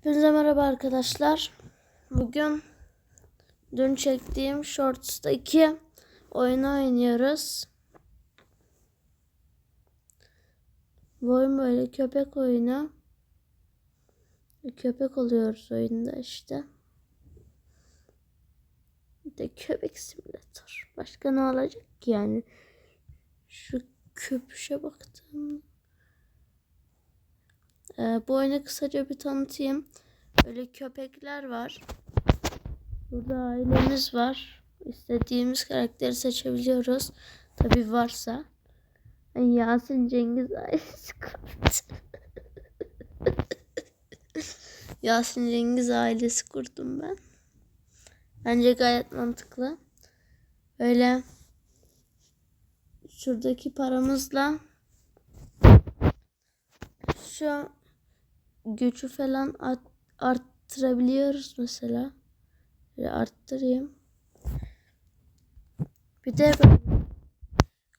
Hepinize merhaba arkadaşlar. Bugün dün çektiğim Shorts'taki oyunu oynuyoruz. Bu oyun böyle köpek oyunu. Köpek oluyoruz oyunda işte. Bir de köpek simülatör. Başka ne olacak ki yani? Şu köpüşe baktım. Ee, bu oyunu kısaca bir tanıtayım. Böyle köpekler var. Burada ailemiz var. İstediğimiz karakteri seçebiliyoruz. Tabi varsa. Ben Yasin Cengiz ailesi kurdum. Yasin Cengiz ailesi kurdum ben. Bence gayet mantıklı. Öyle şuradaki paramızla şu gücü falan art, arttırabiliyoruz mesela. Böyle arttırayım. Bir de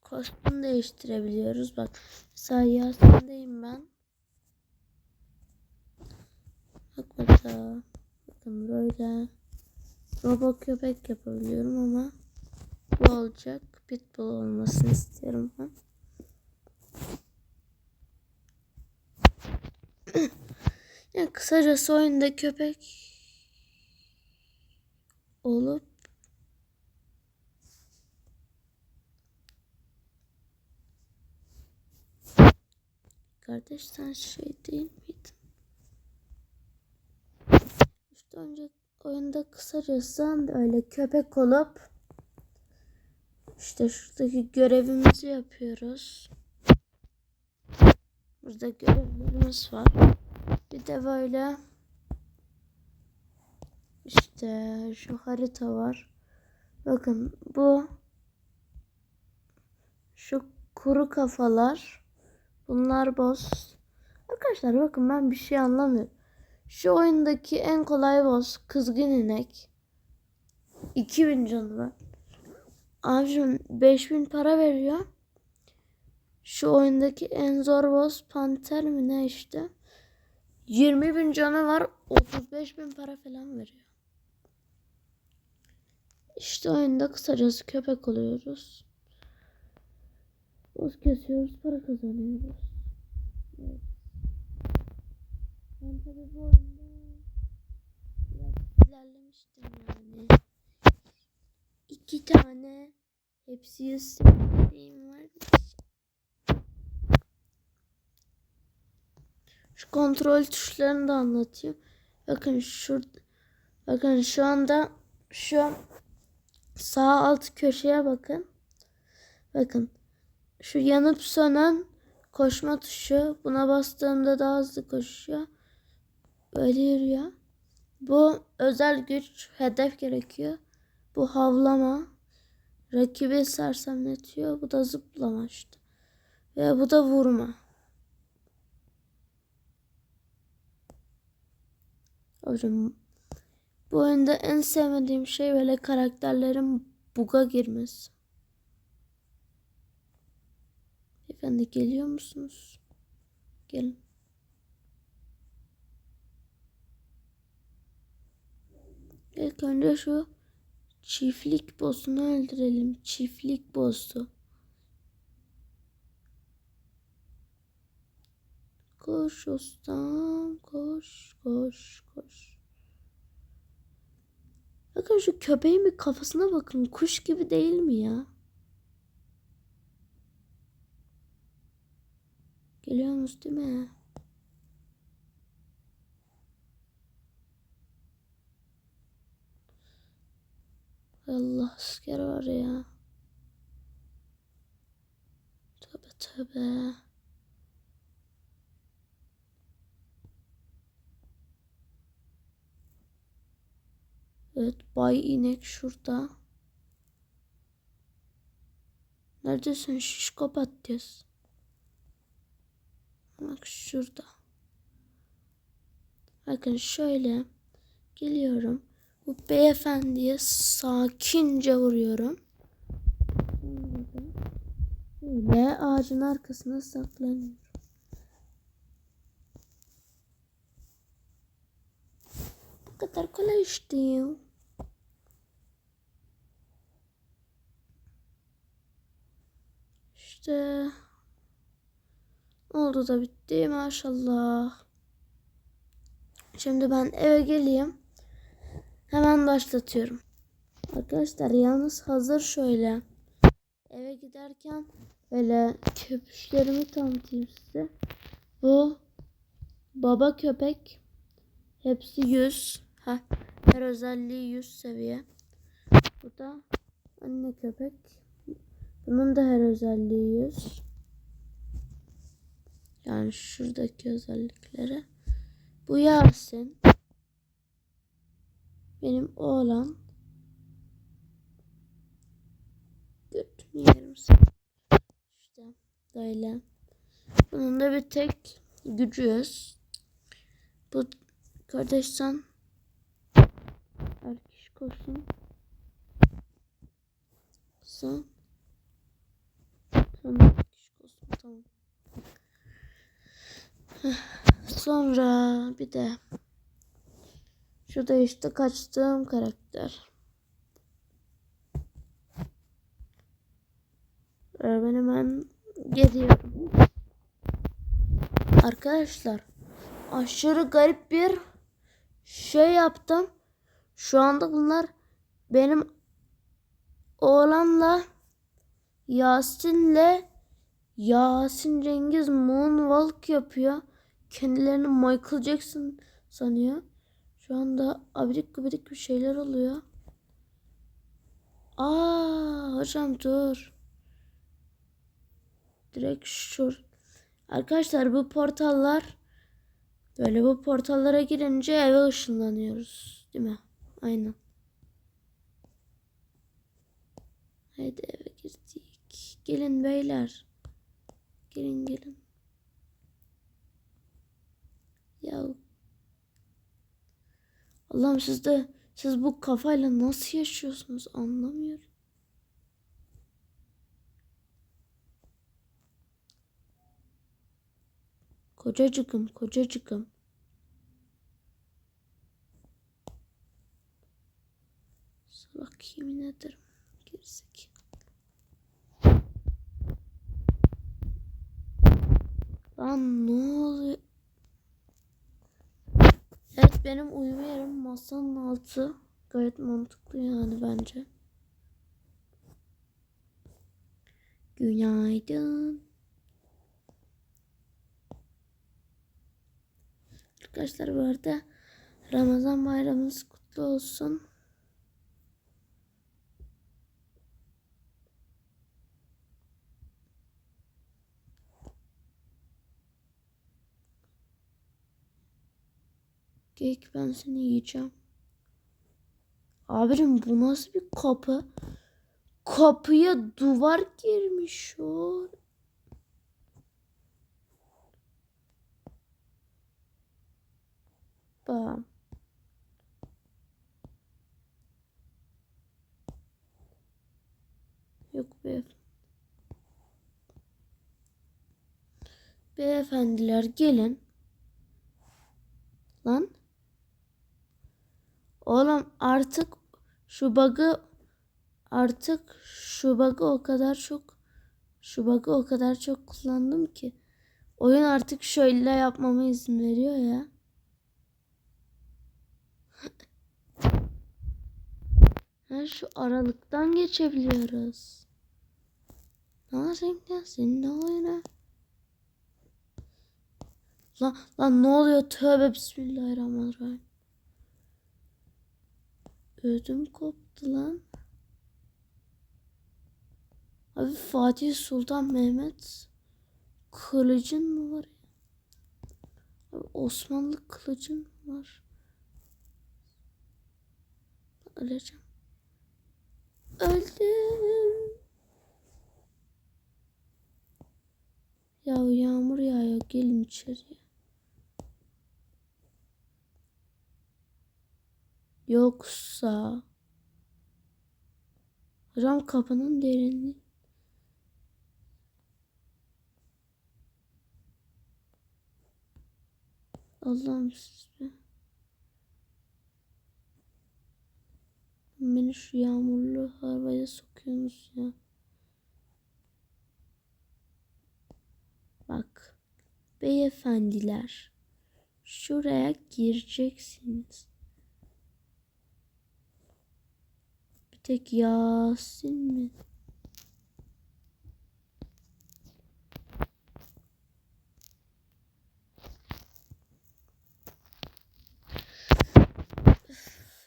kostüm değiştirebiliyoruz. Bak mesela Yasin'deyim ben. Bak mesela bakın böyle robot köpek yapabiliyorum ama bu olacak. Pitbull olmasını istiyorum ben. Yani kısacası oyunda köpek olup Kardeş sen şey değil miydin? İşte önce oyunda kısacası öyle köpek olup işte şuradaki görevimizi yapıyoruz. Burada görevlerimiz var. Bir de böyle işte şu harita var. Bakın bu şu kuru kafalar bunlar boss. Arkadaşlar bakın ben bir şey anlamıyorum. Şu oyundaki en kolay boss kızgın inek. 2000 canı var. Abicim 5000 para veriyor. Şu oyundaki en zor boss panter mi ne işte. 20 bin canı var 35 bin para falan veriyor. İşte oyunda kısacası köpek oluyoruz. Boz kesiyoruz para kazanıyoruz. Evet. Ben tabi bu oyunda biraz ilerlemiştim yani. İki tane hepsi yüz var. Şu kontrol tuşlarını da anlatayım. Bakın şurada bakın şu anda şu sağ alt köşeye bakın. Bakın şu yanıp sönen koşma tuşu. Buna bastığımda daha hızlı koşuyor. Böyle yürüyor. Bu özel güç hedef gerekiyor. Bu havlama. Rakibi sersemletiyor. Bu da zıplama işte. Ve bu da vurma. Hocam bu oyunda en sevmediğim şey böyle karakterlerin buga girmesi. Efendi geliyor musunuz? Gelin. İlk önce şu çiftlik boss'unu öldürelim. Çiftlik boss'u. Koş ustam, koş, koş, koş. Bakın şu köpeğin bir kafasına bakın. Kuş gibi değil mi ya? Geliyorsunuz değil mi? Allah asker var ya. Tövbe tövbe. Evet Bay inek şurada. Neredesin şişko patates? Bak şurada. Bakın şöyle geliyorum. Bu beyefendiye sakince vuruyorum. Böyle ağacın arkasına saklanıyorum. Bu kadar kolay işte ya. İşte oldu da bitti maşallah. Şimdi ben eve geleyim. Hemen başlatıyorum. Arkadaşlar yalnız hazır şöyle. Eve giderken böyle köpüşlerimi tanıtayım size. Bu baba köpek. Hepsi 100. Ha, her özelliği 100 seviye. Bu da anne köpek. Bunun da her özelliği 100. Yani şuradaki özellikleri. Bu Yasin. Benim oğlan. Götünü yerim sen. İşte böyle. Bunun da bir tek gücü yüz. Bu kardeşten erkek koşun. Son. Sonra bir de şu da işte kaçtığım karakter. Ee, Ben hemen geliyorum. Arkadaşlar aşırı garip bir şey yaptım. Şu anda bunlar benim oğlanla Yasin'le Yasin Cengiz Moonwalk yapıyor. Kendilerini Michael Jackson sanıyor. Şu anda abidik gubidik bir şeyler oluyor. Aa hocam dur. Direkt şur. Arkadaşlar bu portallar böyle bu portallara girince eve ışınlanıyoruz. Değil mi? Aynen. Haydi eve girdik. Gelin beyler. Gelin gelin. Ya Allah'ım siz de siz bu kafayla nasıl yaşıyorsunuz anlamıyorum. Kocacıkım, kocacıkım. Salak yemin ederim. Gerizekalı. Lan ne oluyor? Evet benim uyuma yerim masanın altı. Gayet mantıklı yani bence. Günaydın. Arkadaşlar bu arada Ramazan bayramınız kutlu olsun. Geyik ben seni yiyeceğim. Abim bu nasıl bir kapı? Kapıya duvar girmiş o. Bam. Yok be. Beyefendiler gelin. Lan. Oğlum artık şu bug'ı artık şu bug'ı o kadar çok şu bug'ı o kadar çok kullandım ki oyun artık şöyle yapmama izin veriyor ya. Ha, şu aralıktan geçebiliyoruz. Nasıl senin ne oyuna? Lan, lan ne oluyor? Tövbe bismillahirrahmanirrahim. Ödüm koptu lan. Abi Fatih Sultan Mehmet kılıcın mı var? Abi Osmanlı kılıcın mı var? Öleceğim. Öldüm. Ya yağmur yağıyor. Gelin içeriye. Yoksa Hocam kapının derinliği. Allah'ım siz be. Beni şu yağmurlu havaya sokuyorsunuz ya. Bak. Beyefendiler. Şuraya gireceksiniz. Tek Yasin mi?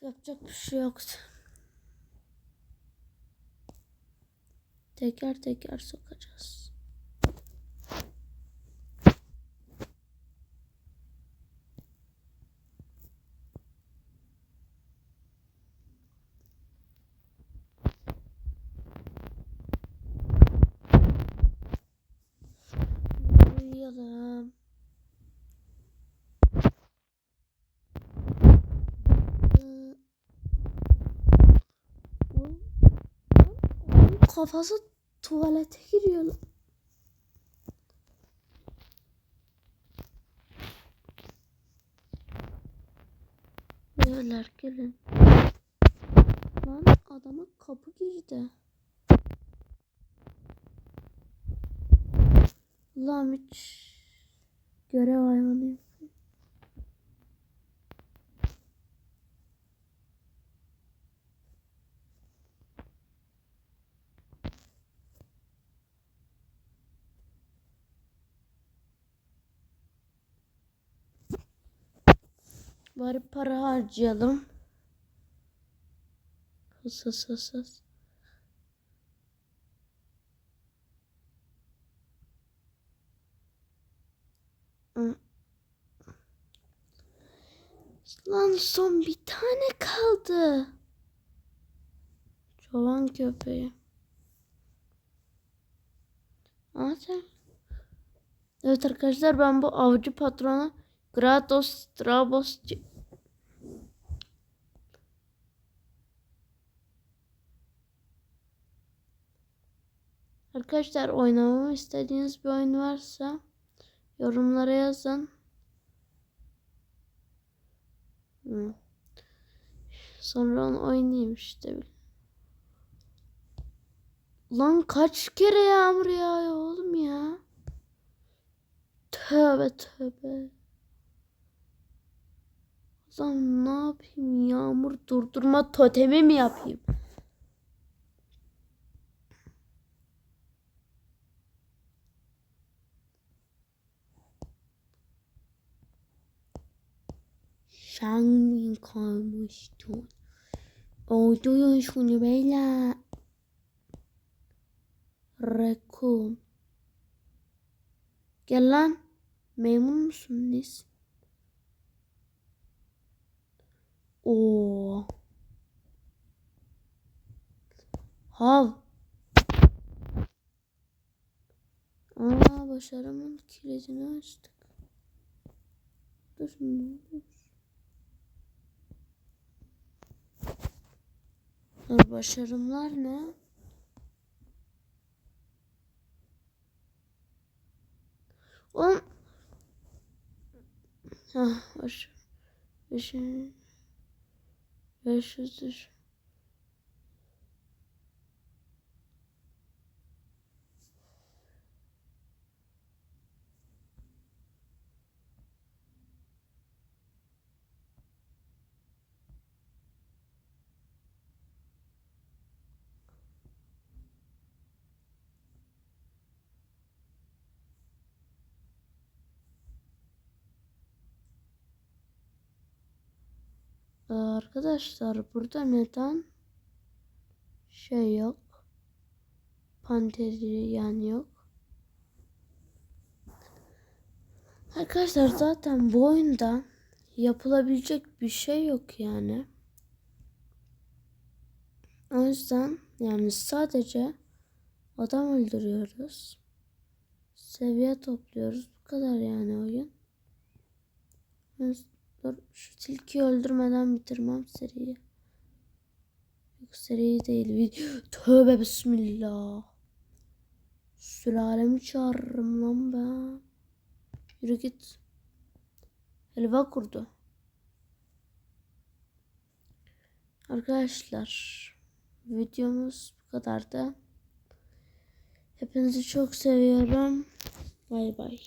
Yapacak bir şey yoktu. Teker teker sokacağız. Oğlum Kafası tuvalete giriyor. lan. Beyler gelin. Lan adama kapı girdi. Ulan hiç görev hayvanı yok. Bari para harcayalım. Hız hız hız hız. Lan son bir tane kaldı. Çoban köpeği. Aa sen. Evet arkadaşlar ben bu avcı patronu Kratos Strabos Arkadaşlar oynamamı istediğiniz bir oyun varsa yorumlara yazın. Sonra onu oynayayım işte. Lan kaç kere yağmur yağıyor oğlum ya. Tövbe tövbe. Lan ne yapayım yağmur durdurma totemi mi yapayım? Şangin kalmıştı. Oyduyun şunu beyler. Rekum. Gel lan. Memnun musun Nis? Oo. Hav. Aa başarımın kilidini açtık. Dur ne dur. Başarımlar ne? Oğlum. Hah baş. Başarım. 500'dür. Arkadaşlar burada neden şey yok? Panteri yani yok. Arkadaşlar zaten bu oyunda yapılabilecek bir şey yok yani. O yüzden yani sadece adam öldürüyoruz. Seviye topluyoruz. Bu kadar yani oyun. Dur şu tilkiyi öldürmeden bitirmem seriyi. Yok seriyi değil. Tövbe bismillah. Sülalemi çağırırım lan ben. Yürü git. Helva kurdu. Arkadaşlar videomuz bu kadardı. Hepinizi çok seviyorum. Bay bay.